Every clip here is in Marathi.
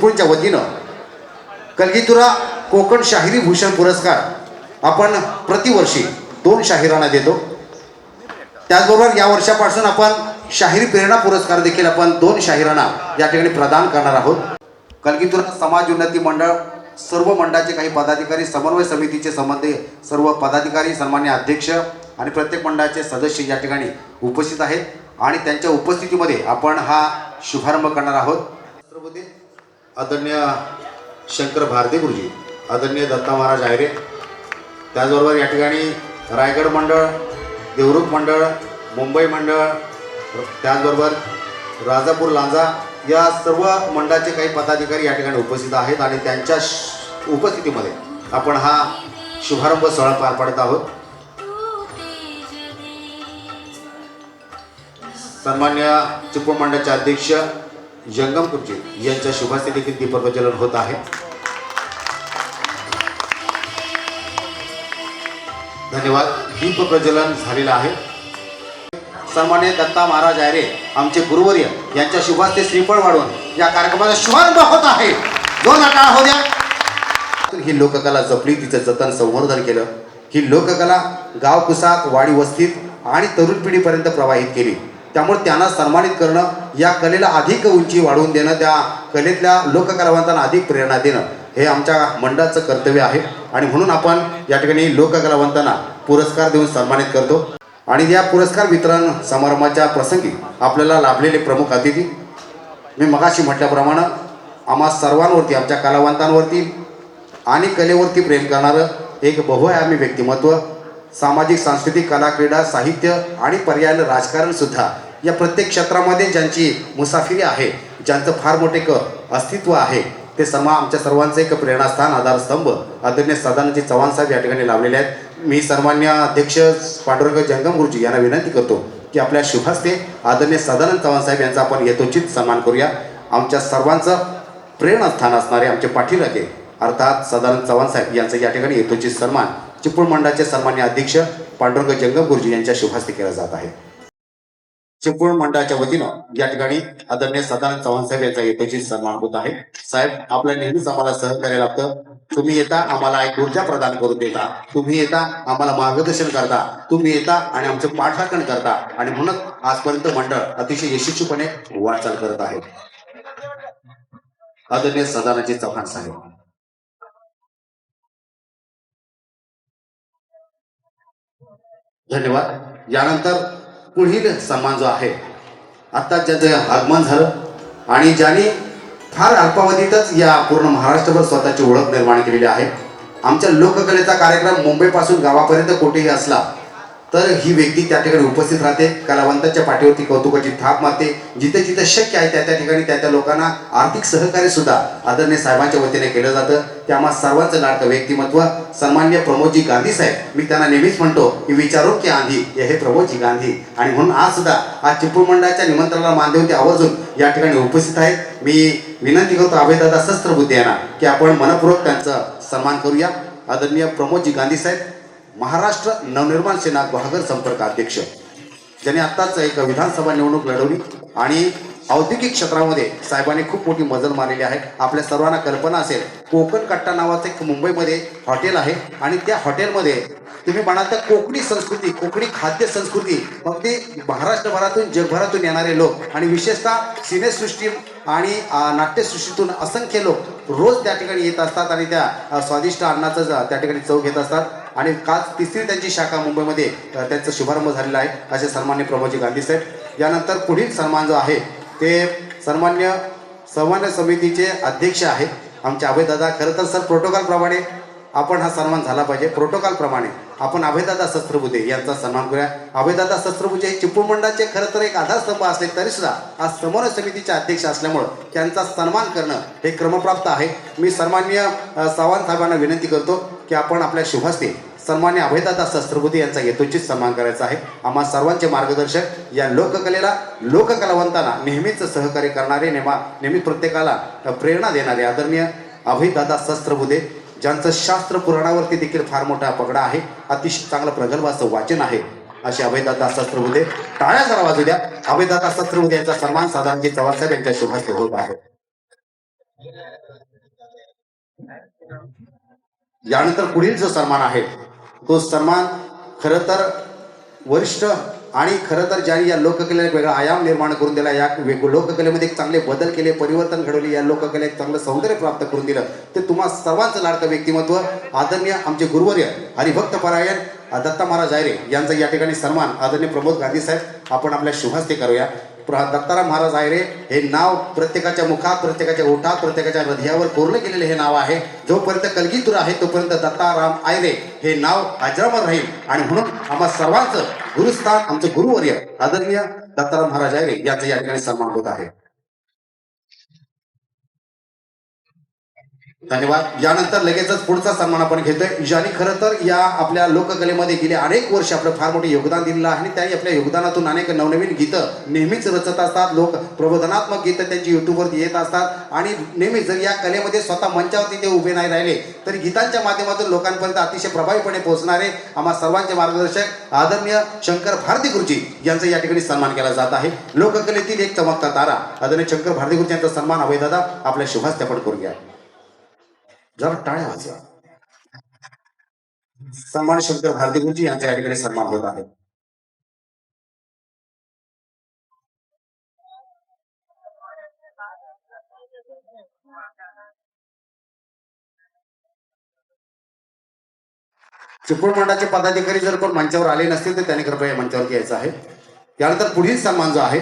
चिपळूणच्या वतीनं कलगीतुरा कोकण शाहिरी भूषण पुरस्कार आपण प्रतिवर्षी दोन शाहिरांना देतो. त्याचबरोबर या वर्षापासून आपण शाहिरी प्रेरणा पुरस्कार देखील आपण दोन शाहिरांना या ठिकाणी प्रदान करणार आहोत. कलगीतुरा समाज उन्नती मंडळ सर्व मंडळाचे काही पदाधिकारी समन्वय समितीचे संबंधी सर्व पदाधिकारी सन्मान्य अध्यक्ष आणि प्रत्येक मंडळाचे सदस्य या ठिकाणी उपस्थित आहेत. आणि त्यांच्या उपस्थितीमध्ये आपण हा शुभारंभ करणार आहोत. आदरणीय शंकर भारती गुरुजी आदरणीय दत्ता महाराज आयरे त्याचबरोबर या ठिकाणी रायगड मंडळ देवरुख मंडळ मुंबई मंडळ त्याचबरोबर राजापूर लांजा या सर्व मंडळाचे काही पदाधिकारी या ठिकाणी उपस्थित आहेत आणि त्यांच्या श- उपस्थितीमध्ये आपण हा शुभारंभ सोहळा पार पाडत आहोत. सन्मान्य चिपळूण मंडळाचे अध्यक्ष जंगम कुर्जी यांच्या शुभास्ते देखील दीपप्रज्वलन होत आहे. धन्यवाद. दीप प्रज्वलन झालेलं आहे. सन्मान्य दत्ता महाराज आयरे आमचे गुरुवर्य यांच्या शुभास्ते श्रीफळ वाढवून या कार्यक्रमाचा शुभारंभ होत आहे. दोन टाळा हो द्या. ही लोककला जपली तिचं जतन संवर्धन केलं. ही लोककला गाव कुसात वाडी वस्तीत आणि तरुण पिढीपर्यंत प्रवाहित केली. त्यामुळे त्यांना सन्मानित करणं या कलेला अधिक उंची वाढवून देणं त्या कलेतल्या लोककलावंतांना अधिक प्रेरणा देणं हे आमच्या मंडळाचं कर्तव्य आहे. आणि म्हणून आपण या ठिकाणी लोककलावंतांना पुरस्कार देऊन सन्मानित करतो. आणि या पुरस्कार वितरण समारंभाच्या प्रसंगी आपल्याला लाभलेले प्रमुख अतिथी मी मगाशी म्हटल्याप्रमाणे आम्हा सर्वांवरती आमच्या कलावंतांवरती आणि कलेवरती प्रेम करणारं एक बहुआयामी व्यक्तिमत्व सामाजिक सांस्कृतिक कला क्रीडा साहित्य आणि पर्यायानं राजकारण सुद्धा या प्रत्येक क्षेत्रामध्ये ज्यांची मुसाफिरी आहे ज्यांचं फार मोठे क अस्तित्व आहे ते समा आमच्या सर्वांचं एक प्रेरणास्थान आधारस्तंभ. आदरणीय सदानंदजी चव्हाण साहेब या ठिकाणी लावलेले आहेत. मी सन्मान्य अध्यक्ष पांडुरंग जंगम गुरुजी यांना विनंती करतो की आपल्या शुभास्ते आदरणीय सदानंद चव्हाण साहेब यांचा आपण यथोचित सन्मान करूया. आमच्या सर्वांचं प्रेरणास्थान असणारे आमचे पाठीराखे अर्थात सदानंद चव्हाण साहेब यांचा या ठिकाणी यथोचित सन्मान. चिपळूण मंडळाचे सन्मान्य अध्यक्ष पांडुरंग जंगम गुरुजी यांच्या शुभास्ते केला जात आहे. चिपळूण मंडळाच्या वतीनं या ठिकाणी आदरणीय सदानंद चव्हाण साहेब यांचा यथोचित सन्मान होत आहे. साहेब आपल्या नेहमीच आम्हाला सहकार्य लागतं. तुम्ही येता आम्हाला एक ऊर्जा प्रदान करून देता. तुम्ही येता आम्हाला मार्गदर्शन करता. तुम्ही येता आणि आमचं पाठराखण करता. आणि म्हणून आजपर्यंत मंडळ अतिशय यशस्वीपणे वाटचाल करत आहे. आदरणीय सदानंदजी चव्हाण साहेब. धन्यवाद. यानंतर पुढील सन्मान जो आहे आता ज्याचं आगमन झालं आणि ज्यांनी फार अल्पावधीतच या पूर्ण महाराष्ट्रभर स्वतःची ओळख निर्माण केलेली आहे. आमच्या लोककलेचा कार्यक्रम मुंबईपासून गावापर्यंत कुठेही असला तर ही व्यक्ती त्या ठिकाणी उपस्थित राहते. कलावंताच्या पाठीवरती कौतुकाची थाप मारते. जिथे जिथे शक्य आहे त्या त्या ठिकाणी त्या त्या लोकांना आर्थिक सहकार्य सुद्धा आदरणीय साहेबांच्या वतीने केलं जातं. त्यामुळे सर्वांचं लाडकं व्यक्तिमत्व. सन्मान्य प्रमोदजी गांधी साहेब. मी त्यांना नेहमीच म्हणतो की विचारो की आंधी हे प्रमोदजी गांधी. आणि म्हणून आज सुद्धा आज चिपळूण मंडळाच्या निमंत्रणाला मानदेव ते आवर्जून या ठिकाणी उपस्थित आहेत. मी विनंती करतो अभयदादा शस्त्रबुद्धी यांना की आपण मनपूर्वक त्यांचा सन्मान करूया. आदरणीय प्रमोदजी गांधी साहेब महाराष्ट्र नवनिर्माण सेना गुहागर संपर्क अध्यक्ष. ज्यांनी आत्ताच एक विधानसभा निवडणूक लढवली आणि औद्योगिक क्षेत्रामध्ये साहेबांनी खूप मोठी मजल मारलेली आहे. आपल्या सर्वांना कल्पना असेल कोकण कट्टा नावाचं एक मुंबईमध्ये हॉटेल आहे आणि त्या हॉटेलमध्ये तुम्ही म्हणाल तर कोकणी संस्कृती कोकणी खाद्य संस्कृती अगदी महाराष्ट्रभरातून जगभरातून येणारे लोक आणि विशेषतः सिनेसृष्टी आणि नाट्यसृष्टीतून असंख्य लोक रोज त्या ठिकाणी येत असतात आणि त्या स्वादिष्ट अन्नाचं त्या ठिकाणी चव घेत असतात. आणि काल तिसरी त्यांची शाखा मुंबईमध्ये त्यांचा शुभारंभ झालेला आहे असे सन्मान्य प्रमोदजी गांधी साहेब. यानंतर पुढील सन्मान जो आहे ते सन्मान्य सन्मान्य समितीचे अध्यक्ष आहे आमचे अभयदादा खरं तर सर प्रोटोकॉल प्रमाणे आपण हा सन्मान झाला पाहिजे. प्रोटोकॉल प्रमाणे. आपण अभयदादा शस्त्रबुद्धे यांचा सन्मान करूया. अभयदादा शस्त्रबुधे हे चिपळूण मंडळाचे खरं तर एक आधारस्तंभ असले तरी सुद्धा आज समन्वय समितीचे अध्यक्ष असल्यामुळं त्यांचा सन्मान करणं हे क्रमप्राप्त आहे. मी सन्मान्य सावंत साहेबांना विनंती करतो की आपण आपल्या शुभास्ते सन्मान्य अभयदादा शस्त्रबुद्धे यांचा यथोचित सन्मान करायचा आहे. आम्हा सर्वांचे मार्गदर्शक या लोककलेला लोककलावंतांना नेहमीच सहकार्य करणारे नेमा नेहमी प्रत्येकाला प्रेरणा देणारे आदरणीय अभयदादा शस्त्रबुधे ज्यांचं शास्त्र पुराणावरती देखील फार मोठा पगडा आहे अतिशय चांगलं प्रगल्भाचं वाचन आहे असे अभयदादा शस्त्रबुद्धे टाळ्या जरा वाजू द्या. अभयदादा शस्त्रबुद्धे यांचा सन्मान साधारणजी चव्हाण साहेब यांच्या शुभास्ते होत आहे. यानंतर पुढील जो सन्मान आहे तो सन्मान खर तर वरिष्ठ आणि खरं तर ज्यांनी या लोककलेला एक वेगळा आयाम निर्माण करून दिला या लोककलेमध्ये एक चांगले बदल केले परिवर्तन घडवले या लोककलेला एक चांगलं सौंदर्य प्राप्त करून दिलं ते तुम्हा सर्वांचं लाडकं व्यक्तिमत्व. आदरणीय आमचे गुरुवर्य हरिभक्त परायण दत्ता महाराज आयरे यांचा या ठिकाणी सन्मान. आदरणीय प्रमोद गांधी साहेब आपण आपल्या शुभास्ते करूया. प्र- दत्ताराम महाराज आयरे हे नाव प्रत्येकाच्या मुखात प्रत्येकाच्या ओठात प्रत्येकाच्या हृदयावर कोरलं गेलेले हे नाव आहे. जोपर्यंत कलगीतुर आहे तोपर्यंत दत्ताराम आयरे हे नाव अजरामर राहील. आणि म्हणून आम्हा सर्वांचं गुरुस्थान आमचं गुरुवर्य आदरणीय दत्ताराम महाराज आहे यांचा या ठिकाणी सन्मान होत आहे. धन्यवाद. यानंतर लगेचच पुढचा सन्मान आपण घेतोय. ज्यांनी खरं तर या आपल्या लोककलेमध्ये गेले अनेक वर्ष आपलं फार मोठे योगदान दिलेलं आहे आणि त्यांनी आपल्या योगदानातून अनेक नवनवीन गीतं नेहमीच रचत असतात. लोक प्रबोधनात्मक गीतं त्यांची युट्यूबवरती येत असतात. आणि नेहमीच जर या कलेमध्ये स्वतः मंचावरती ते उभे नाही राहिले तरी गीतांच्या माध्यमातून लोकांपर्यंत अतिशय प्रभावीपणे पोहोचणारे आम्हा सर्वांचे मार्गदर्शक आदरणीय शंकर भारती गुरुजी यांचा या ठिकाणी सन्मान केला जात आहे. लोककलेतील एक चमकता तारा. आदरणीय शंकर भारती गुरुजी यांचा सन्मान अभय दादा आपल्या शुभास्ते आपण घ्या जरा टाळ्या वाजवा सन्मान शंकर भारती गुरुजी यांच्या या ठिकाणी सन्मान होत आहे. चिपळूण मंडळाचे पदाधिकारी जर कोण मंचावर आले नसतील तर त्यांनी कृपया मंचावर यायचं आहे. त्यानंतर पुढील सन्मान जो आहे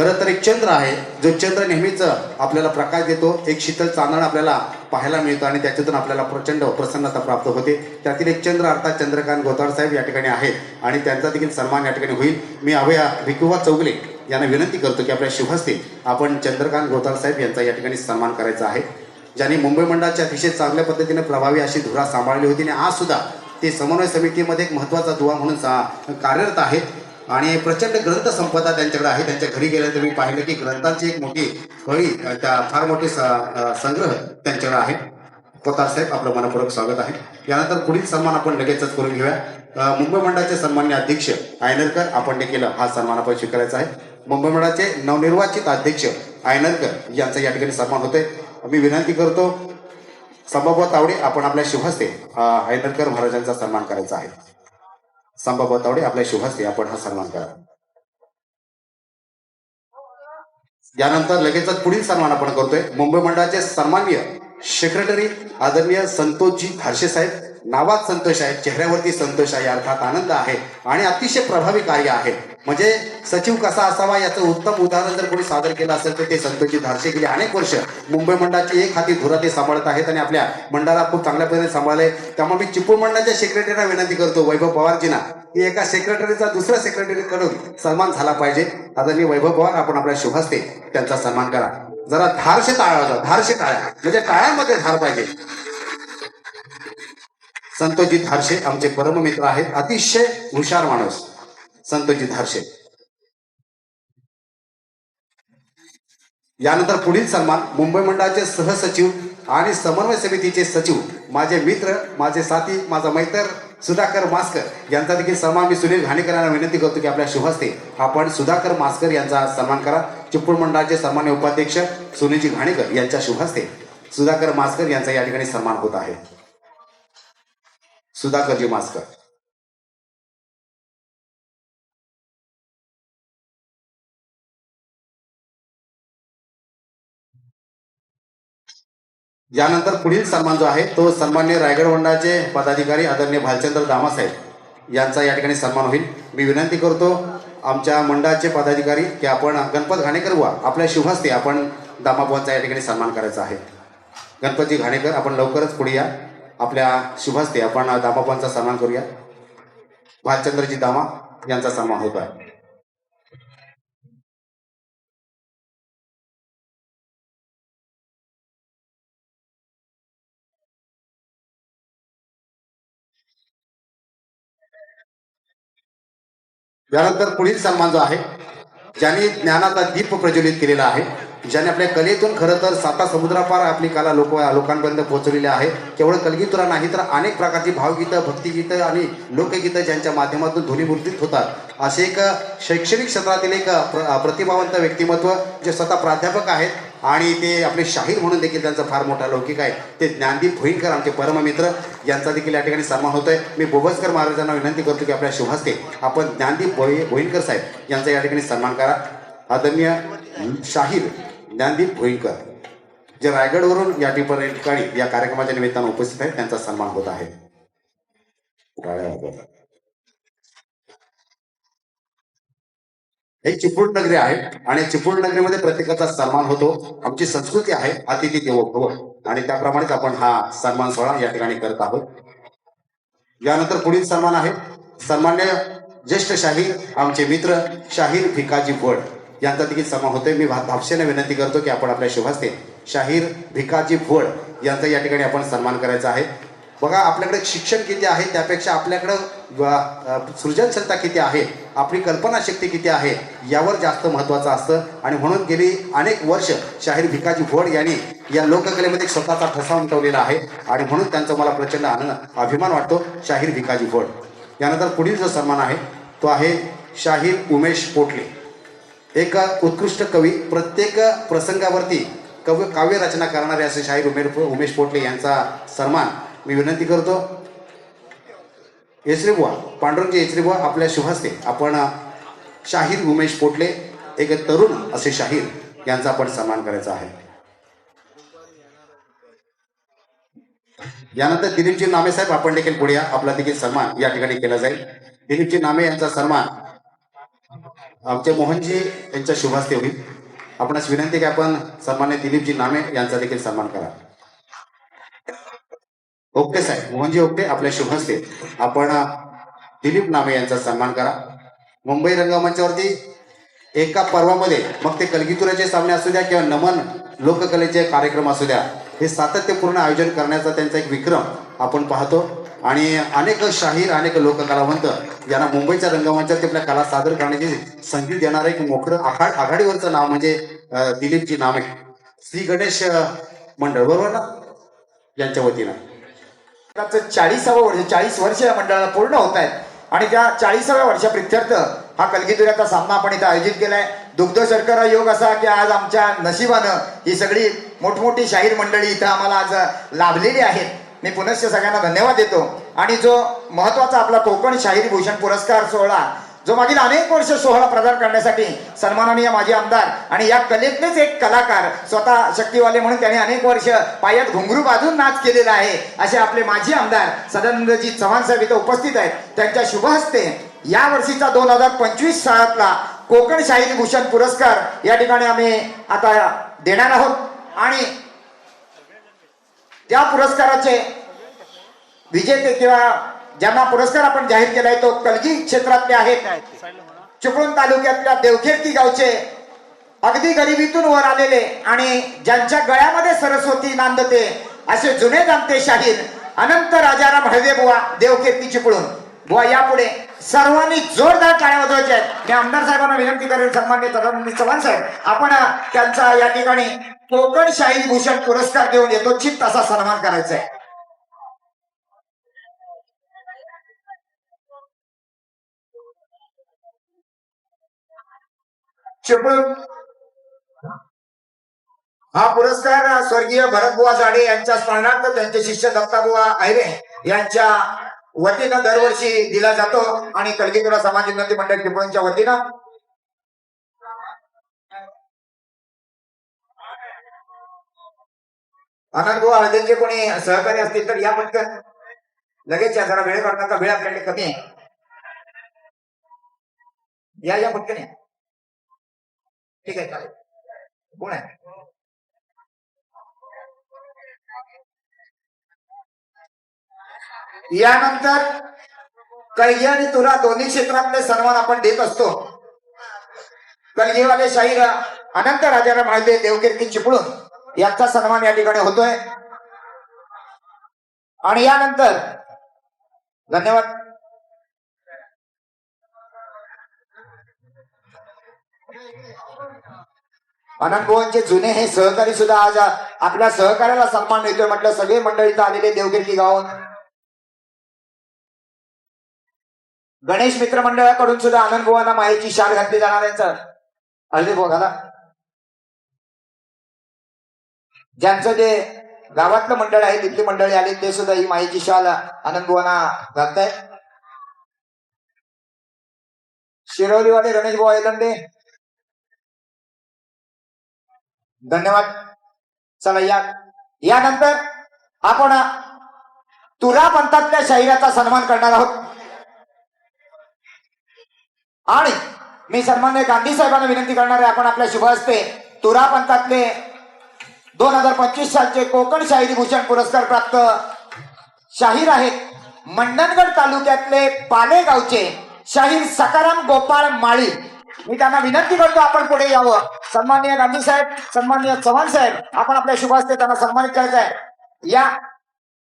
खरं तर एक चंद्र आहे जो चंद्र नेहमीच आपल्याला प्रकाश देतो. एक शीतल चांदण आपल्याला पाहायला मिळतं आणि त्याच्यातून आपल्याला प्रचंड प्रसन्नता प्राप्त होते. त्यातील एक चंद्र अर्थात चंद्रकांत गोताड साहेब या ठिकाणी आहेत आणि त्यांचा देखील सन्मान या ठिकाणी होईल. मी अभया भिकुवा चौगले यांना विनंती करतो की आपल्या शुभहस्ते आपण चंद्रकांत गोताड साहेब यांचा या ठिकाणी सन्मान करायचा आहे. ज्यांनी मुंबई मंडळाच्या अतिशय चांगल्या पद्धतीने प्रभावी अशी धुरा सांभाळली होती आणि आज सुद्धा ते समन्वय समितीमध्ये एक महत्त्वाचा दुवा म्हणून सा- कार्यरत आहेत. आणि प्रचंड ग्रंथ संपदा त्यांच्याकडे आहे. त्यांच्या घरी गेल्यानंतर मी पाहिलं की ग्रंथांची एक मोठी फळी त्या फार मोठे स- संग्रह त्यांच्याकडे आहे. कोतार साहेब आपलं मनपूर्वक स्वागत आहे. यानंतर पुढील सन्मान आपण लगेचच करून घेऊया. मुंबई मंडळाचे सन्मान्य अध्यक्ष आयनरकर आपण देखील हा सन्मान आपण स्वीकारायचा आहे. मुंबई मंडळाचे नवनिर्वाचित अध्यक्ष आयनरकर यांचा या ठिकाणी सन्मान होते मी विनंती करतो सभापत तावडे आपण आपल्या शुभहस्ते अ, आयनरकर महाराजांचा सन्मान करायचा आहे. संभाबा तावडे आपल्या शुभास्ते आपण हा सन्मान करा. यानंतर लगेचच पुढील सन्मान आपण करतोय. मुंबई मंडळाचे सन्माननीय सेक्रेटरी आदरणीय संतोषजी धारशे साहेब नावात संतोष आहे चेहऱ्यावरती संतोष आहे अर्थात आनंद आहे आणि अतिशय प्रभावी कार्य आहे. म्हणजे सचिव कसा असावा याचं उत्तम उदाहरण जर कोणी सादर केलं असेल तर ते संतोषजी धारशे गेली अनेक वर्ष. मुंबई मंडळाची एक हाती धुरा ते सांभाळत आहेत आणि आपल्या मंडळाला खूप चांगल्या पद्धतीने सांभाळले. त्यामुळे मी चिपळूण मंडळाच्या सेक्रेटरीला विनंती करतो वैभव पवारजींना की एका सेक्रेटरीचा दुसऱ्या सेक्रेटरीकडून सन्मान झाला पाहिजे. आदरणीय वैभव पवार आपण आपल्या शुभास्ते त्यांचा सन्मान करा. जरा धारशे टाळा धारशे टाळ्या म्हणजे टाळ्यामध्ये धार पाहिजे. संतोषजी धारशे आमचे परममित्र आहेत. अतिशय हुशार माणूस. संतोषित धारशे यानंतर पुढील सन्मान मुंबई मंडळाचे सहसचिव आणि समन्वय समितीचे सचिव माझे मित्र माझे साथी माझा मैत्र सुधाकर मास्कर यांचा देखील सन्मान मी सुनील घाणेकर यांना विनंती करतो की आपल्या शुभस्ते आपण सुधाकर मास्कर यांचा सन्मान करा. चिपळूण मंडळाचे सन्मान्य उपाध्यक्ष सुनीलजी घाणेकर यांच्या शुभस्ते सुधाकर मास्कर यांचा या ठिकाणी सन्मान होत आहे. सुधाकरजी मास्कर. यानंतर पुढील सन्मान जो आहे तो सन्मान्य रायगड मंडळाचे पदाधिकारी आदरणीय भालचंद्र दामासाहेब यांचा या ठिकाणी सन्मान होईल. मी विनंती करतो आमच्या मंडळाचे पदाधिकारी की आपण गणपत घाणेकर वा आपल्या शुभहस्ते आपण दामाबुवांचा या ठिकाणी सन्मान करायचा आहे. गणपतजी घाणेकर आपण लवकरच पुढे या. आपल्या शुभहस्ते आपण दामाबुवांचा सन्मान करूया. भालचंद्रजी दामा यांचा सन्मान होत आहे यानंतर पुढील सन्मान जो आहे ज्यांनी ज्ञानाचा दीप प्रज्वलित केलेला आहे ज्याने आपल्या कलेतून खरं तर साता समुद्रापार आपली कला लोक लोकांपर्यंत पोहोचवलेली आहे. केवळ कलगीतुरा नाही तर अनेक प्रकारची भावगीतं भक्तिगीतं आणि लोकगीतं ज्यांच्या माध्यमातून ध्वनिमुद्रित होतात. असे एक शैक्षणिक क्षेत्रातील एक प्र- प्रतिभावंत व्यक्तिमत्व जे स्वतः प्राध्यापक आहेत आणि ते आपले शाहीर म्हणून देखील त्यांचा फार मोठा लौकिक आहे. ते ज्ञानदीप भोईनकर आमचे परममित्र यांचा देखील या ठिकाणी सन्मान होतोय. मी बोबसकर महाराजांना विनंती करतो की आपल्या शुभास्ते आपण ज्ञानदीप भोई भोईनकर साहेब यांचा या ठिकाणी सन्मान करा. आदरणीय शाहीर ज्ञानदीप भोईनकर जे रायगडवरून या ठिकाणी ठिकाणी या कार्यक्रमाच्या निमित्तानं उपस्थित आहेत त्यांचा सन्मान होत आहे टाळ्या वाजवा. हे चिपळूण नगरी आहे आणि चिपळूण नगरीमध्ये प्रत्येकाचा सन्मान होतो. आमची संस्कृती आहे अतिथी देवो भव आणि त्याप्रमाणेच आपण हा सन्मान सोहळा या ठिकाणी करत आहोत. यानंतर पुढील सन्मान आहे. सन्मान्य ज्येष्ठ शाहीर आमचे मित्र शाहीर भिकाजी भोड यांचा देखील सन्मान होतोय. मी भा- विनंती करतो की आपण आपल्या शुभास्ते शाहीर भिकाजी भोड यांचा या ठिकाणी आपण सन्मान करायचा आहे. बघा आपल्याकडे शिक्षण किती आहे त्यापेक्षा आपल्याकडं सृजनशीलता किती आहे आपली कल्पनाशक्ती किती आहे यावर जास्त महत्त्वाचं असतं. आणि म्हणून गेली अनेक वर्ष शाहीर भिकाजी भोड यांनी या लोककलेमध्ये स्वतःचा ठसा उमटवलेला आहे. आणि म्हणून त्यांचा मला प्रचंड आनंद अभिमान वाटतो शाहीर भिकाजी भोड. यानंतर पुढील जो सन्मान आहे तो आहे शाहीर उमेश पोटले. एक उत्कृष्ट कवी प्रत्येक प्रसंगावरती कव्य काव्य रचना करणारे असे शाहीर उमेर उमेश पोटले यांचा सन्मान मी विनंती करतो. येसरेबुवा पांडुरंग येसरेबुवा आपल्या शुभास्ते आपण शाहीर उमेश पोटले एक तरुण असे शाहीर यांचा आपण सन्मान करायचा आहे. यानंतर दिलीपजी नामे साहेब आपण देखील पुढे आपला देखील सन्मान या ठिकाणी केला जाईल. दिलीपजी नामे यांचा सन्मान आमचे मोहनजी यांच्या शुभास्ते होईल. आपणास विनंती की आपण सन्मान्य दिलीपजी नामे यांचा देखील सन्मान करा. ओके साहेब मोहनजी ओके आपल्या शुभहस्ते आपण दिलीप नामे यांचा सन्मान करा. मुंबई रंगमंचावरती एका पर्वामध्ये मग ते कलगीतुराचे सामने असू द्या किंवा नमन लोककलेचे कार्यक्रम असू द्या हे सातत्यपूर्ण आयोजन करण्याचा त्यांचा एक विक्रम आपण पाहतो. आणि अनेक शाहीर अनेक लोककलावंत यांना मुंबईच्या रंगमंचावरती आपल्या कला सादर करण्याची संधी देणारं एक मोखरं आघाड आघाडीवरचं नाव म्हणजे दिलीपजी नामे. श्री गणेश मंडळ बरोबर ना? यांच्या वतीनं. चाळीसावं वर्ष चाळीस वर्ष या मंडळाला पूर्ण होत आहेत. आणि त्या चाळीसाव्या वर्षाप्रित्यर्थ हा कलगीतुऱ्याचा सामना आपण इथं आयोजित केलाय. दुग्ध शर्करा योग असा की आज आमच्या नशिबानं ही सगळी मोठमोठी शाहीर मंडळी इथं आम्हाला आज लाभलेली आहेत. मी पुनश्च सगळ्यांना धन्यवाद देतो. आणि जो महत्त्वाचा आपला कोकण शाहीर भूषण पुरस्कार सोहळा जो मागील अनेक वर्ष सोहळा प्रदान करण्यासाठी सन्माननीय माजी आमदार आणि या कलेतलेच एक कलाकार स्वतः शक्तीवाले म्हणून त्यांनी अनेक वर्ष पायात घुंगरू बांधून नाच केलेला आहे असे आपले माजी आमदार सदानंदजी चव्हाण साहेब इथं उपस्थित आहेत. त्यांच्या शुभ हस्ते या वर्षीचा दोन हजार पंचवीस सालातला कोकण शाहीर भूषण पुरस्कार या ठिकाणी आम्ही आता देणार आहोत. आणि त्या पुरस्काराचे विजेते किंवा ज्यांना पुरस्कार आपण जाहीर केलाय तो कलगी क्षेत्रातले आहेत. चिपळूण तालुक्यातल्या देवखेडकी गावचे अगदी गरिबीतून वर आलेले आणि ज्यांच्या गळ्यामध्ये सरस्वती नांदते असे जुने जाणते शाहीर अनंत राजाराम हळदे बुवा देवखेडकी चिपळूण. बुवा यापुढे सर्वांनी जोरदार टाळ्या वाजवायच्या आहेत. मी आमदार साहेबांना विनंती करेन सन्मान्य तदानंदी चव्हाण साहेब आपण त्यांचा या ठिकाणी कोकण शाहीर भूषण पुरस्कार देऊन यथोचित असा सन्मान करायचा आहे. चिपळूण. हा पुरस्कार स्वर्गीय भरतबुवा जाडे यांच्या स्मरणार्थ त्यांचे शिष्य दत्ताबुवा ऐरे यांच्या वतीनं दरवर्षी दिला जातो आणि कलगीतुरा समाज उन्नती मंडळ चिपळूणच्या वतीनं. आनंदबुवा हळदेचे कोणी सहकारी असतील तर या पटकन. लगेच या जरा वेळ काढण्याचा वेळ आपल्याकडे कमी आहे. या या पटकन या. ठीक आहे चालेल. कोण आहे? यानंतर कलगी आणि तुला दोन्ही क्षेत्रातले सन्मान आपण देत असतो. कळजीवाले शाहीर अनंत राजाला म्हणाले देवकीर्ती चिपळून यांचा सन्मान या ठिकाणी होतोय. आणि यानंतर धन्यवाद. अनंतभुवनचे जुने हे सहकारी सुद्धा आज आपल्या सहकार्याला सन्मान मिळतोय म्हटलं सगळे मंडळी आलेले देवगिरी गावून गणेश मित्र मंडळाकडून सुद्धा आनंद बुवांना मायेची शाल घातली जाणार यांचं हळदी बघाला घाला. ज्यांचं जे गावातलं मंडळ आहे तिथली मंडळी आली ते सुद्धा ही माहिती शाल आनंद बुवाना घालताय शिरवलीवाले गणेश भाऊ ऐलंडे धन्यवाद. चला या. यानंतर आपण तुरा पंथातल्या शाहिराचा सन्मान करणार आहोत. आणि मी सन्मान्य गांधी साहेबांना विनंती करणार आहे आपण आपल्या शुभ हस्ते तुरा पंथातले दोन हजार पंचवीस सालचे कोकण शाहिरी भूषण पुरस्कार प्राप्त शाहीर आहेत. मंडणगड तालुक्यातले पालेगावचे शाहीर सकाराम गोपाळ माळी मी त्यांना विनंती करतो आपण पुढे यावं. सन्माननीय गांधी साहेब सन्माननीय चव्हाण साहेब आपण आपल्या शुभ त्यांना सन्मानित करायचं आहे या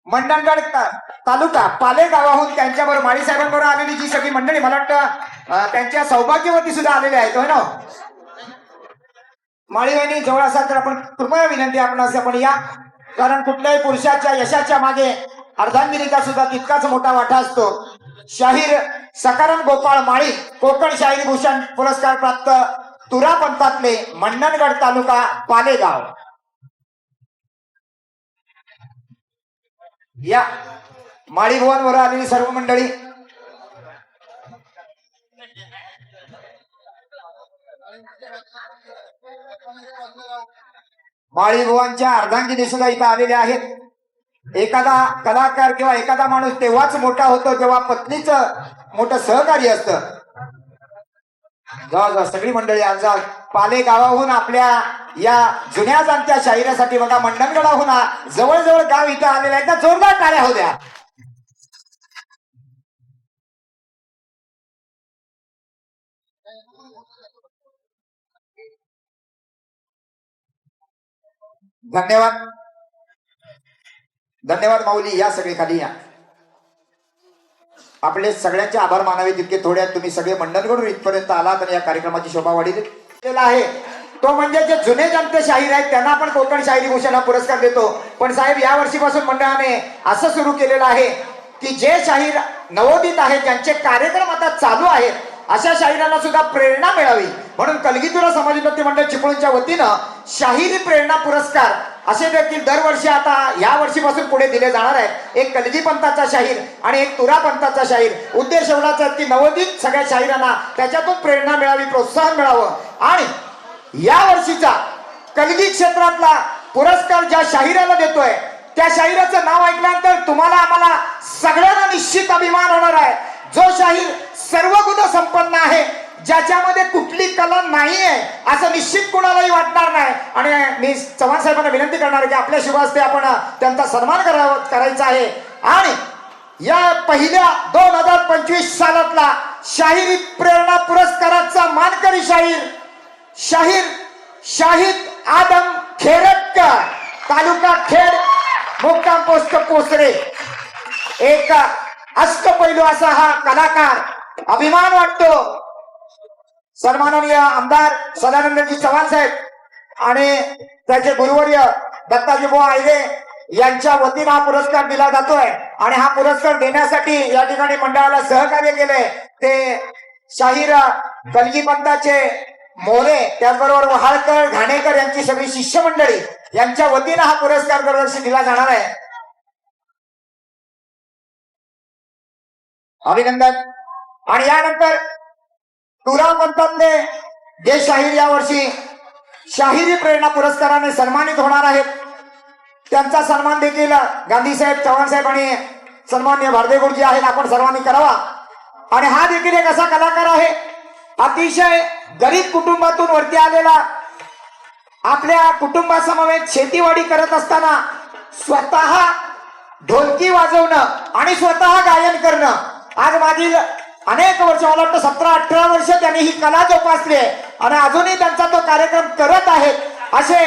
मंडणगड ता- तालुका पालेगावाहून त्यांच्याबरोबर माळी साहेबांबरोबर आलेली जी सगळी मंडळी मला वाटतं त्यांच्या सौभाग्यवती सुद्धा आलेल्या आहेत हो ना? माळी वहिनी जवळ असाल तर आपण कृपया विनंती आपण असे आपण या. कारण कुठल्याही पुरुषाच्या यशाच्या मागे अर्धांगिरीचा सुद्धा तितकाच मोठा वाटा असतो. शाहीर सकाराम गोपाळ माळी कोकण शाहीर भूषण पुरस्कार प्राप्त तुरा पंथातले मंडणगड तालुका पालेगाव. या माळी भुवनवर आलेली सर्व मंडळी. माळी भुवांच्या अर्धांगी सुद्धा इथं आलेल्या आहेत. एखादा कलाकार किंवा एखादा माणूस तेव्हाच मोठा होतो जेव्हा पत्नीच मोठं सहकार्य असतं. जा जा सगळी मंडळी आज पाले गावाहून आपल्या या जुन्या जाणत्या शाहिरासाठी बघा मंडणगडाहून जवळजवळ गाव इथं आलेलं आहे एकदा जोरदार टाळ्या होत्या धन्यवाद. धन्यवाद माऊली या सगळे खाली या. आपले सगळ्यांचे आभार मानावे तितके थोडे तुम्ही सगळे मंडणकडून इथपर्यंत आलात आणि या कार्यक्रमाची शोभा वाढील आहे. तो म्हणजे जे जुने जनते शाहीर आहेत त्यांना आपण कोकण शाहिरी भूषण हा पुरस्कार देतो. पण साहेब या वर्षीपासून मंडळाने असं सुरू केलेलं आहे की जे शाहीर नवोदित आहेत ज्यांचे कार्यक्रम आता चालू आहेत अशा शाहिरांना सुद्धा प्रेरणा मिळावी. म्हणून कलगीतुरा समाजोन्नती मंडळ चिपळूणच्या वतीनं शाहिरी प्रेरणा पुरस्कार असे देखील दरवर्षी आता या वर्षीपासून पुढे दिले जाणार आहेत. एक कलजी पंथाचा शाहीर आणि एक तुरा पंथाचा शाहीर. उद्देश एवढाच आहे की नवोदित सगळ्या शाहिरांना त्याच्यातून प्रेरणा मिळावी प्रोत्साहन मिळावं. आणि या वर्षीचा कलगी क्षेत्रातला पुरस्कार ज्या शाहिराला देतोय त्या शाहिराचं नाव ऐकल्यानंतर तुम्हाला आम्हाला सगळ्यांना निश्चित अभिमान होणार आहे. जो शाहीर सर्व गुण संपन्न आहे ज्याच्यामध्ये कुठली कला नाही आहे असं निश्चित कुणालाही वाटणार नाही. आणि मी चव्हाण साहेबांना विनंती करणार आहे की आपल्या शुभ आपण त्यांचा सन्मान करावा करायचा आहे. आणि या पहिल्या दोन हजार पंचवीस सालातला शाहिरी प्रेरणा पुरस्काराचा मानकरी शाहीर शाहीर शाहिद आदम खेरटकर तालुका खेड मुक्काम पोस्ट पोसरे एक अष्टपैलू असा हा कलाकार अभिमान वाटतो. सन्माननीय आमदार सदानंदजी चव्हाण साहेब आणि त्याचे गुरुवर्य दत्ताजी बुवा आयले यांच्या वतीनं हा पुरस्कार दिला जातोय. आणि हा पुरस्कार देण्यासाठी या ठिकाणी मंडळाला सहकार्य केलंय. ते शाहीर कलगी मोरे त्याचबरोबर वहाळकर घाणेकर यांची सगळी शिष्यमंडळी यांच्या वतीनं हा पुरस्कार दरवर्षी दिला जाणार आहे. अभिनंदन. आणि यानंतर तुरा पंथातले जे शाहीर यावर्षी शाहिरी प्रेरणा पुरस्काराने सन्मानित होणार आहेत त्यांचा सन्मान देखील गांधी साहेब चव्हाण साहेब आणि सन्मान्य भारदे गुरुजी आहेत आपण सर्वांनी करावा. आणि हा देखील एक असा कलाकार आहे अतिशय गरीब कुटुंबातून वरती आलेला आपल्या कुटुंबासमवेत शेतीवाडी करत असताना स्वतः ढोलकी वाजवणं आणि स्वतः गायन करणं आज मागील अनेक वर्ष मला वाटतं सतरा अठरा वर्ष त्यांनी ही कला जोपासली आहे. आणि अजूनही त्यांचा तो कार्यक्रम करत आहेत. असे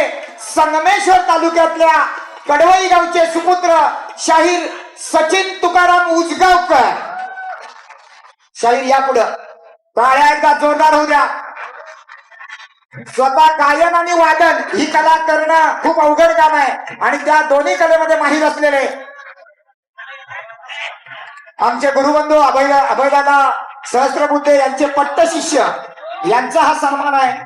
संगमेश्वर तालुक्यातल्या कडवई गावचे सुपुत्र शाहीर सचिन तुकाराम उजगावकर. शाहीर या पुढं. काळ्या एकदा जोरदार होऊ द्या. स्वतः गायन आणि वादन ही कला करणं खूप अवघड काम आहे. आणि त्या दोन्ही कलेमध्ये माहीर असलेले आमचे गुरुबंधू अभय अभयदादा सहस्त्रबुद्धे यांचे पट्ट शिष्य यांचा हा सन्मान आहे.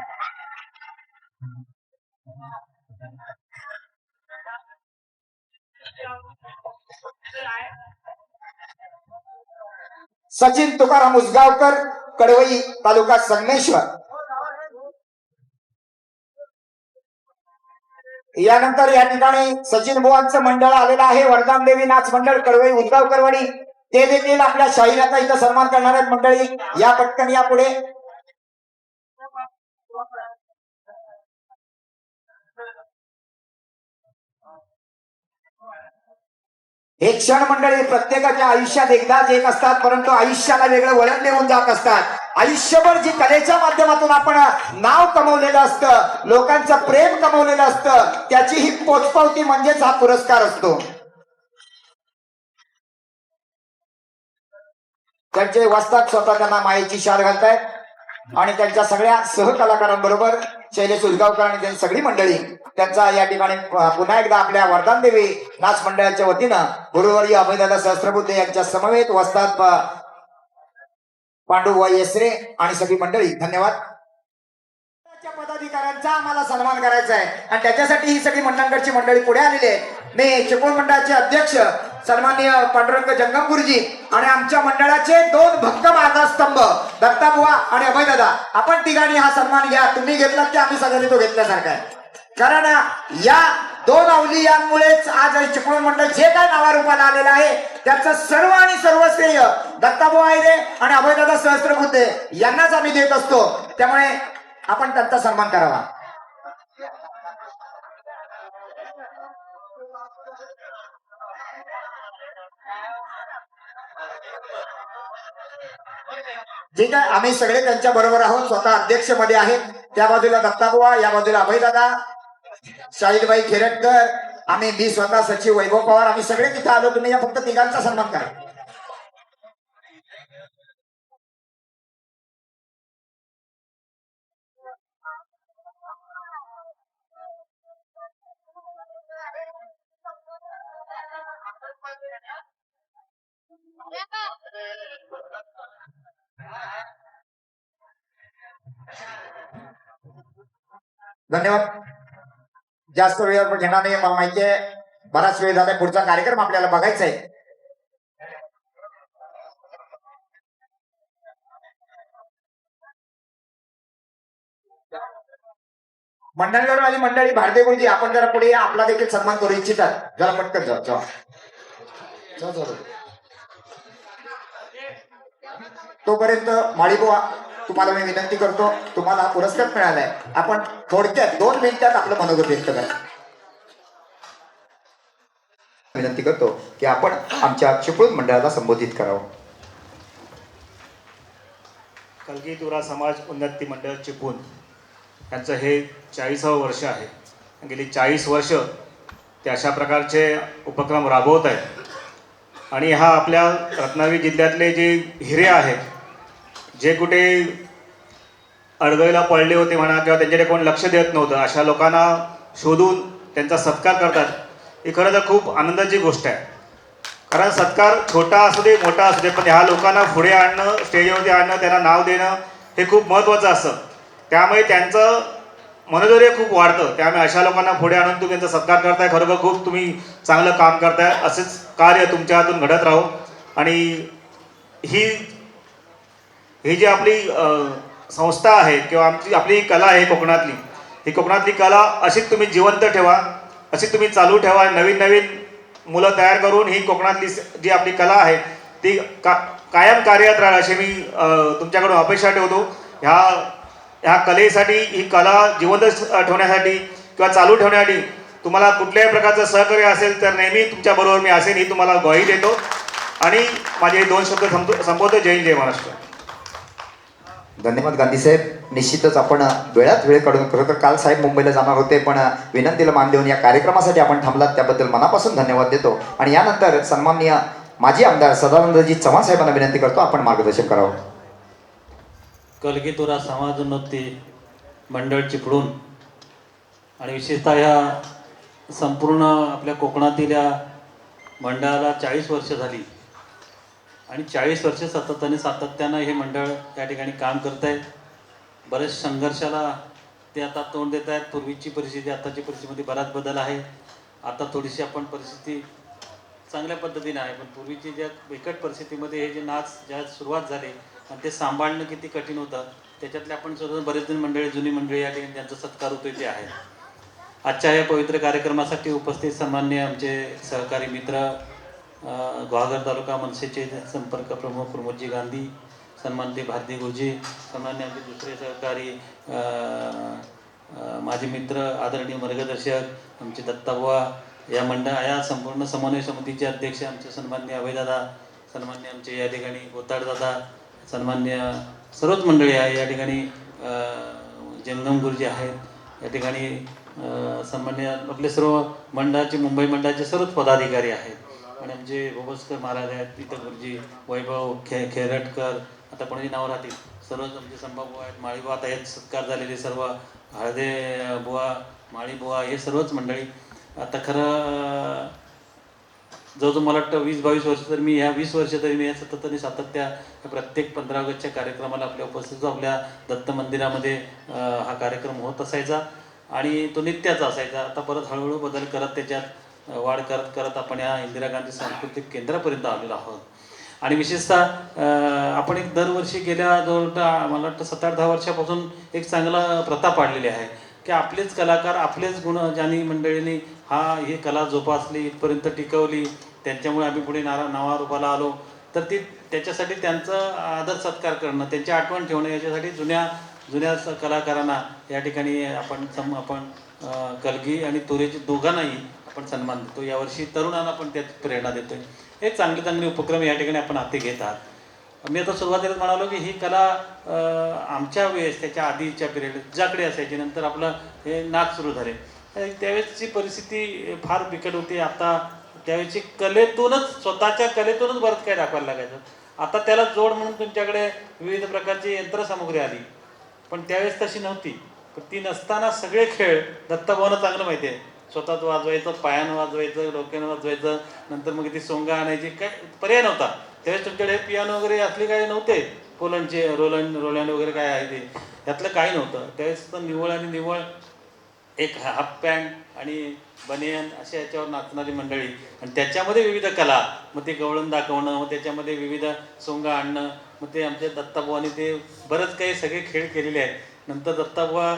सचिन तुकाराम उसगावकर कडवई तालुका संगमेश्वर. यानंतर या ठिकाणी सचिन बुवांचं मंडळ आलेलं आहे. वरदान देवी नाच मंडळ कडवई उसगावकरवाडी ते देखील आपल्या शाहिराचा इथं सन्मान करणार आहेत मंडळी. या पटकन या पुढे. हे क्षण मंडळी प्रत्येकाच्या आयुष्यात एकदाच एक असतात परंतु आयुष्याला वेगळं वळण देऊन जात असतात. आयुष्यभर जी कलेच्या माध्यमातून आपण नाव कमवलेलं असतं लोकांचं प्रेम कमवलेलं असतं त्याची ही पोचपावती म्हणजेच हा पुरस्कार असतो. त्यांचे वाचतात स्वतः त्यांना मायेची शार घालतायत. आणि त्यांच्या सगळ्या सहकलाकारांबरोबर शैलेश उजगावकर आणि त्यांची सगळी मंडळी त्यांचा या ठिकाणी पुन्हा एकदा आपल्या वरदान देवी नाच मंडळाच्या वतीनं गुरुवारी अभयदादा सहस्त्रबुद्धे यांच्या समवेत वस्तात पांडू व येसरे आणि सगळी मंडळी. धन्यवाद. पदाधिकाऱ्यांचा आम्हाला सन्मान करायचा आहे. आणि त्याच्यासाठी ही सगळी मंडळांकडची मंडळी पुढे आलेली आहे मी चिपळूण मंडळाचे अध्यक्ष सन्माननीय पांडुरंग जंगम गुरुजी आणि आमच्या मंडळाचे दोन भक्कम आधारस्तंभ दत्ताबुवा आणि अभयदादा. आपण तिघांनी हा सन्मान घ्या. तुम्ही घेतलात की आम्ही सगळ्यांनी तो घेतल्यासारखा आहे. कारण या दोन अवलियांमुळेच आज चिपळूण मंडळ जे काय नावारूपाला आलेलं आहे त्याचं सर्व आणि सर्व श्रेय दत्ताबुवा आयरे आणि अभयदादा सहस्त्रबुद्धे यांनाच आम्ही देत असतो. त्यामुळे आपण त्यांचा सन्मान करावा. ठीक आहे आम्ही सगळे त्यांच्या बरोबर आहोत स्वतः अध्यक्षमध्ये आहेत. त्या बाजूला दत्ताबुवा या बाजूला अभयदादा शाहिदबाई खेरटकर आम्ही मी स्वतः सचिव वैभव पवार आम्ही सगळे तिथे आलो तुम्ही या फक्त तिघांचा सन्मान करा. धन्यवाद. जास्त वेळ आपण घेणार नाही मला माहिती आहे. बराच वेळ झाला पुढचा कार्यक्रम आपल्याला बघायचा आहे. मंडळीवर माझी मंडळी भारतीय गुरुजी आपण जरा पुढे आपला देखील सन्मान करू इच्छितात. जरा पटकन जाऊ जा. तोपर्यंत माळीबुवा तुम्हाला मी विनंती करतो तुम्हाला हा पुरस्कार मिळालाय. आपण थोडक्यात दोन मिनिटात आपलं मनोगत व्यक्त करा. विनंती करतो की आपण आमच्या चिपळूण मंडळाला संबोधित करावं. कलगीतुरा समाज उन्नती मंडळ चिपळूण. यांचं हे चाळीसावं वर्ष आहे. गेली चाळीस वर्ष ते अशा प्रकारचे उपक्रम राबवत आहेत. आणि हा आपल्या रत्नागिरी जिल्ह्यातले जे हिरे आहेत जे कुठे अडगळीला पडले होते म्हणा किंवा त्यांच्याकडे कोण लक्ष देत नव्हतं अशा लोकांना शोधून त्यांचा सत्कार करतात ही खरं तर खूप आनंदाची गोष्ट आहे. कारण सत्कार छोटा असू दे मोठा असू दे पण ह्या लोकांना पुढे आणणं स्टेजवरती आणणं त्यांना नाव देणं हे खूप महत्त्वाचं असतं. त्यामुळे त्यांचं मनोधैर्य खूप वाढतं. त्यामुळे अशा लोकांना पुढे आणून तुम्ही त्यांचा सत्कार करताय. खरोखर खूप तुम्ही चांगलं काम करताय. असेच कार्य तुमच्या हातून घडत राहो. आणि ही ही जी आपली संस्था आहे किंवा आमची आपली ही कला आहे कोकणातली ही कोकणातली कला अशीच तुम्ही जिवंत ठेवा. अशी तुम्ही चालू ठेवा. नवीन नवीन मुलं तयार करून ही कोकणातली जी आपली कला आहे ती का कायम कार्यरत राहाल अशी मी तुमच्याकडून अपेक्षा ठेवतो. ह्या ह्या कलेसाठी ही कला जिवंत ठेवण्यासाठी किंवा चालू ठेवण्यासाठी तुम्हाला कुठल्याही प्रकारचं सहकार्य असेल तर नेहमी तुमच्याबरोबर मी असेल ही तुम्हाला ग्वाही देतो. आणि माझे दोन शब्द संपतो संपवतो. जय जय महाराष्ट्र. धन्यवाद गांधी साहेब. निश्चितच आपण वेळात वेळ काढून खरं तर काल साहेब मुंबईला जाणार होते पण विनंतीला मान देऊन या कार्यक्रमासाठी आपण थांबलात. त्याबद्दल मनापासून धन्यवाद देतो. आणि यानंतर सन्माननीय माजी आमदार सदानंदजी चव्हाण साहेबांना विनंती करतो आपण मार्गदर्शन करावं. कलगीतुरा समाजोन्नती मंडळ चिपळूण. आणि विशेषतः ह्या संपूर्ण आपल्या कोकणातील या मंडळाला चाळीस वर्ष झाली. आणि चाळीस वर्ष सातत्याने सातत्यानं हे मंडळ त्या ठिकाणी काम करत आहे बरेच संघर्षाला ते आता तोंड देत आहेत. पूर्वीची परिस्थिती आताची परिस्थितीमध्ये बराच बदल आहे. आता थोडीशी आपण परिस्थिती चांगल्या पद्धतीने आहे. पण पूर्वीची ज्या बिकट परिस्थितीमध्ये हे जे नाच ज्या सुरुवात झाली आणि ते सांभाळणं किती कठीण होतं त्याच्यातले आपण सुद्धा बरेच जण मंडळी जुनी मंडळी या ठिकाणी त्यांचा सत्कार होतोय ते आहे. आजच्या या पवित्र कार्यक्रमासाठी उपस्थित सामान्य आमचे सहकारी मित्र ग्वाघर तालुका मनसेचे संपर्क प्रमुख प्रमोदजी गांधी सन्मानते भारती गुरुजी सन्मान्य आमचे दुसरे सहकारी माझे मित्र आदरणीय मार्गदर्शक आमचे दत्ताबुवा या मंडळ या संपूर्ण समन्वय समितीचे अध्यक्ष आमचे सन्मान्य अभयदादा सन्मान्य आमचे या ठिकाणी गोताडदादा सन्मान्य सर्वच मंडळी आहे. या ठिकाणी जंगम गुरुजी आहेत. या ठिकाणी सन्मान्य आपले सर्व मंडळाचे मुंबई मंडळाचे सर्वच पदाधिकारी आहेत. आणि आमचे भोबसकर महाराज आहेत तिथं गुरुजी वैभव खे खेरटकर आता कोणाची नावं राहतील? सर्वच आमचे संभाबुवा आहेत माळीबुवा आता आहेत सत्कार झालेले सर्व हळदे बुवा माळीबुवा हे सर्वच मंडळी. आता खरं जवळजवळ मला वाटतं वीस बावीस वर्ष तर मी ह्या वीस वर्ष तरी मी या सतत आणि सातत्या प्रत्येक पंधरा ऑगस्टच्या कार्यक्रमाला आपल्या उपस्थित आपल्या दत्त मंदिरामध्ये हा कार्यक्रम होत असायचा आणि तो नित्याचा असायचा. आता परत हळूहळू बदल करत त्याच्यात वाढ करत करत आपण या इंदिरा गांधी सांस्कृतिक केंद्रापर्यंत आलेलो आहोत. आणि विशेषतः आपण एक दरवर्षी गेल्या जवळ मला वाटतं सात आठ दहा वर्षापासून एक चांगला प्रथा पाडलेली आहे की आपलेच कलाकार आपलेच गुण ज्यांनी मंडळींनी हा ही कला जोपासली इथपर्यंत टिकवली त्यांच्यामुळे आम्ही पुढे नारा नावारूपाला आलो. तर ती त्याच्यासाठी त्यांचं आदर सत्कार करणं त्यांची आठवण ठेवणं याच्यासाठी जुन्या जुन्या स- कलाकारांना या ठिकाणी आपण सम आपण कलगी आणि तुरेची दोघांनाही आपण सन्मान देतो. यावर्षी तरुणांना पण त्यात प्रेरणा देतोय. हे चांगले चांगले उपक्रम या ठिकाणी आपण हाती घेत आहात. मी आता सुरुवातीला म्हणालो की ही कला आमच्या वेळेस त्याच्या आधीच्या पिरियड ज्याकडे असायची नंतर आपलं हे नाच सुरू झाले. त्यावेळेसची परिस्थिती फार बिकट होती. आता त्यावेळेची कलेतूनच स्वतःच्या कलेतूनच बरंच काही दाखवायला लागायचं. आता त्याला जोड म्हणून तुमच्याकडे विविध प्रकारची यंत्रसामुग्री आली. पण त्यावेळेस तशी नव्हती. पण ती नसताना सगळे खेळ दत्ताभावानं चांगलं माहिती आहे स्वतःच वाजवायचं पायानं वाजवायचं डोक्यानं वाजवायचं नंतर मग ती सोंगा आणायची काय पर्याय नव्हता. त्यावेळेस तुमच्याकडे पियानो वगैरे असले काही नव्हते? पोलंडचे रोलंड रोलँड वगैरे काय आहे ते? यातलं काही नव्हतं. त्यावेळेस तर निवळ आणि निवळ एक हाफ पॅन्ट आणि बनियन अशा याच्यावर नाचणारी मंडळी. आणि त्याच्यामध्ये विविध कला. मग ते गवळण दाखवणं मग त्याच्यामध्ये विविध सोंगा आणणं मग ते आमच्या दत्ताबुवाने ते बरंच काही सगळे खेळ केलेले आहेत. नंतर दत्ताबुवा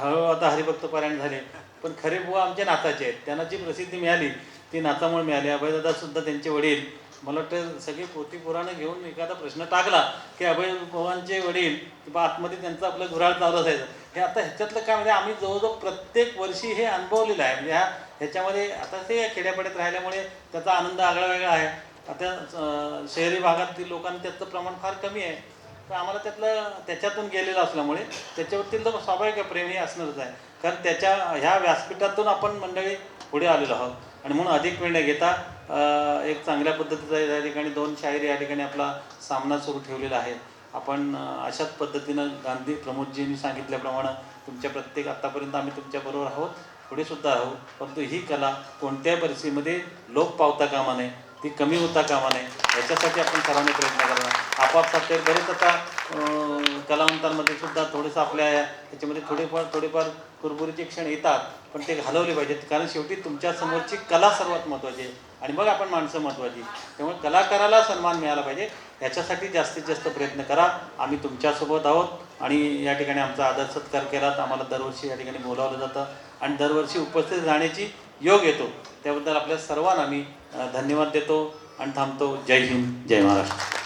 हळूहळू आता हरिभक्त पारायण झाले. पण खरे बुवा आमच्या नाचाचे आहेत. त्यांना जी प्रसिद्धी मिळाली ती नाचामुळे मिळाली. अभयदादा सुद्धा त्यांचे वडील. मला वाटतं सगळी पोथी पुराणं घेऊन एखादा प्रश्न टाकला की अभय भवांचे वडील किंवा आतमध्ये त्यांचा आपलं घुराळ चालू असायचं. हे आता ह्याच्यातलं काय म्हणजे आम्ही जवळजवळ प्रत्येक वर्षी हे अनुभवलेलं आहे. म्हणजे ह्या ह्याच्यामध्ये आता ते खेड्यापाड्यात राहिल्यामुळे त्याचा आनंद आगळा वेगळा आहे. आता शहरी भागातील लोकांना त्याचं प्रमाण फार कमी आहे. तर आम्हाला त्यातलं त्याच्यातून गेलेलं असल्यामुळे त्याच्यावरती तर स्वाभाविक आहे, प्रेम हे असणारच आहे. कारण त्याच्या ह्या व्यासपीठातून आपण मंडळी पुढे आलेलो आहोत. आणि म्हणून अधिक वेळ न घेता एक चांगल्या पद्धतीचा या ठिकाणी दोन शायरी या ठिकाणी आपला सामना सुरू ठेवलेला आहे. आपण अशाच पद्धतीनं गांधी प्रमोदजींनी सांगितल्याप्रमाणे तुमच्या प्रत्येक आत्तापर्यंत आम्ही तुमच्याबरोबर आहोत पुढे सुद्धा आहोत परंतु ही कला कोणत्याही परिस्थितीमध्ये लोप पावता कामा नये ती कमी होता कामा नये याच्यासाठी आपण सर्वांनी प्रयत्न करावा आपापसात ते बरेच आता कलावंतांमध्ये सुद्धा थोडंसं आपल्या याच्यामध्ये थोडेफार थोडेफार कुरबुरीचे क्षण येतात पण ते घालवले पाहिजेत. कारण शेवटी तुमच्या समोरची कला सर्वात महत्त्वाची आहे. आणि मग आपण माणसं महत्त्वाची त्यामुळे कलाकाराला सन्मान मिळाला पाहिजे. याच्यासाठी जास्तीत जास्त प्रयत्न करा. आम्ही तुमच्यासोबत आहोत. आणि या ठिकाणी आमचा आदर सत्कार केलात आम्हाला दरवर्षी या ठिकाणी बोलावलं जातं. आणि दरवर्षी उपस्थित राहण्याची योग येतो. त्याबद्दल आपल्या सर्वांना आम्ही धन्यवाद देतो. आणि थांबतो. जय हिंद. जय महाराष्ट्र.